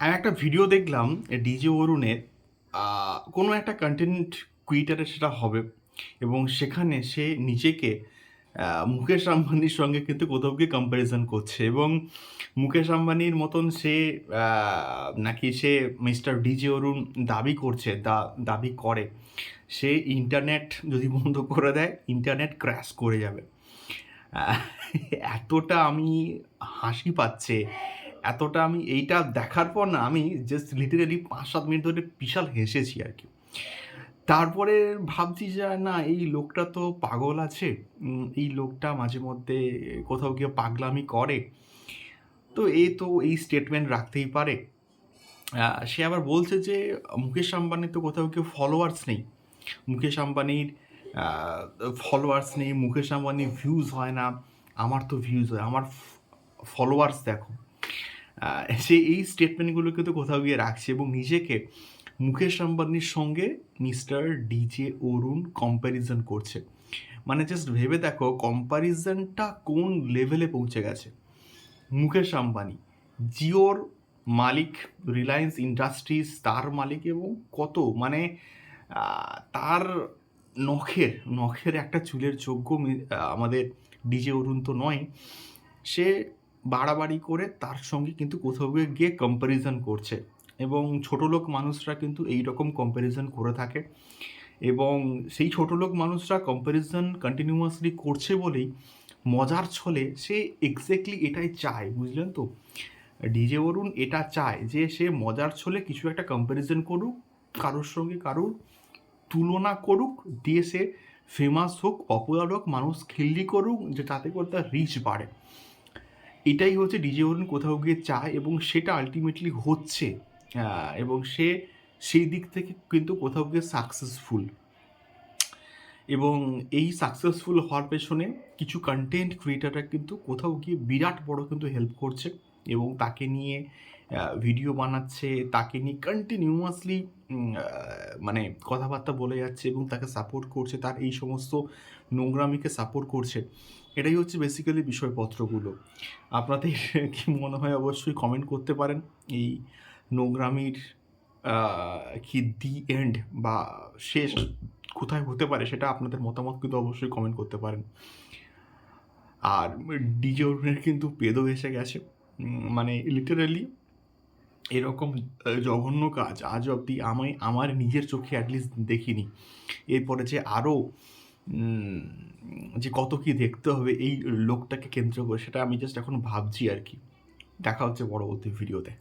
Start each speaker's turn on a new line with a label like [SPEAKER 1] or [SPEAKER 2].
[SPEAKER 1] আমি একটা ভিডিও দেখলাম ডিজে অরুণের কোনো একটা কন্টেন্ট ক্রিয়েটারে সেটা হবে এবং সেখানে সে নিজেকে মুকেশ আম্বানির সঙ্গে কিন্তু কোথাও গিয়ে কম্প্যারিজন করছে এবং মুকেশ আম্বানির মতন সে নাকি সে মিস্টার ডিজে অরুণ দাবি করছে, দা, দাবি করে। সে ইন্টারনেট যদি বন্ধ করে দেয় ইন্টারনেট ক্র্যাশ করে যাবে। এতটা আমি হাসি পাচ্ছে। এতটা আমি এইটা দেখার পর না, আমি জাস্ট লিটারেলি পাঁচ সাত মিনিট ধরে বিশাল হেসেছি আর কি। তারপরে ভাবছি যে না, এই লোকটা তো পাগল আছে। এই লোকটা মাঝে মধ্যে কোথাও গিয়ে পাগলামি করে। তো এ তো এই স্টেটমেন্ট রাখতেই পারে। সে আবার বলছে যে, মুকেশ আম্বানির তো কোথাও কেউ ফলোয়ার্স নেই। মুকেশ আম্বানির ফলোয়ার্স নেই, মুকেশ আম্বানির ভিউজ হয় না। আমার তো ভিউজ হয়, আমার ফলোয়ার্স দেখো। সে এই স্টেটমেন্টগুলোকে তো কোথাও গিয়ে রাখছে এবং নিজেকে মুকেশ আম্বানির সঙ্গে মিস্টার ডিজে অরুণ কম্প্যারিজন করছে। মানে জাস্ট ভেবে দেখো কম্প্যারিজনটা কোন লেভেলে পৌঁছে গেছে? মুকেশ আম্বানি, জিওর মালিক রিলায়েন্স ইন্ডাস্ট্রিজ তার মালিক এবং কত? মানে তার নখের নখের একটা চুলের যোগ্য আমাদের ডিজে অরুণ তো নয়। সে বাড়াবাড়ি করে তার সঙ্গে কিন্তু কোথাও গিয়ে কম্প্যারিজন করছে। এবং ছোট লোক মানুষরা কিন্তু এই রকম কম্প্যারিজন করে থাকে। এবং সেই ছোট লোক মানুষরা কম্প্যারিজন কন্টিনিউয়াসলি করছে বলেই মজার ছলে সে এক্স্যাক্টলি এটাই চায়, বুঝলেন তো? ডিজে অরুণ এটা চায় যে সে মজার ছলে কিছু একটা কম্প্যারিজন করুক, কারোর সঙ্গে কারোর তুলনা করুক, দিয়ে সে ফেমাস হোক পপুলার হোক, মানুষ খিল্লি করুক, যে তাতে করে তার রিচ বাড়ে। এটাই হচ্ছে ডিজে অরুণ কোথাও গিয়ে চায় এবং সেটা আলটিমেটলি হচ্ছে। এবং সে সেই দিক থেকে কিন্তু কোথাও গিয়ে সাকসেসফুল এবং এই সাকসেসফুল হওয়ার পেছনে কিছু কন্টেন্ট ক্রিয়েটাররা কিন্তু কোথাও গিয়ে বিরাট বড় কিন্তু হেল্প করছে। এবং তাকে নিয়ে ভিডিও বানাচ্ছে, তাকে নিয়ে কন্টিনিউয়াসলি মানে কথাবার্তা বলে যাচ্ছে এবং তাকে সাপোর্ট করছে, তার এই সমস্ত নোংরামিকে সাপোর্ট করছে। এটাই হচ্ছে বেসিক্যালি বিষয়পত্রগুলো। আপনাদের কি মনে হয় অবশ্যই কমেন্ট করতে পারেন। এই নোংরামির কি দি এন্ড বা শেষ কোথায় হতে পারে সেটা আপনাদের মতামত কিন্তু অবশ্যই কমেন্ট করতে পারেন। আর ডিজে কিন্তু পেদও এসে গেছে। মানে লিটারালি এরকম জঘন্য কাজ আজ অবধি আমি আমার নিজের চোখে অ্যাটলিস্ট দেখিনি। এরপরে যে আরও যে কত কি দেখতে হবে এই লোকটাকে কেন্দ্র করে সেটা আমি জাস্ট এখন ভাবছি আর কি। দেখা হচ্ছে পরবর্তী ভিডিওতে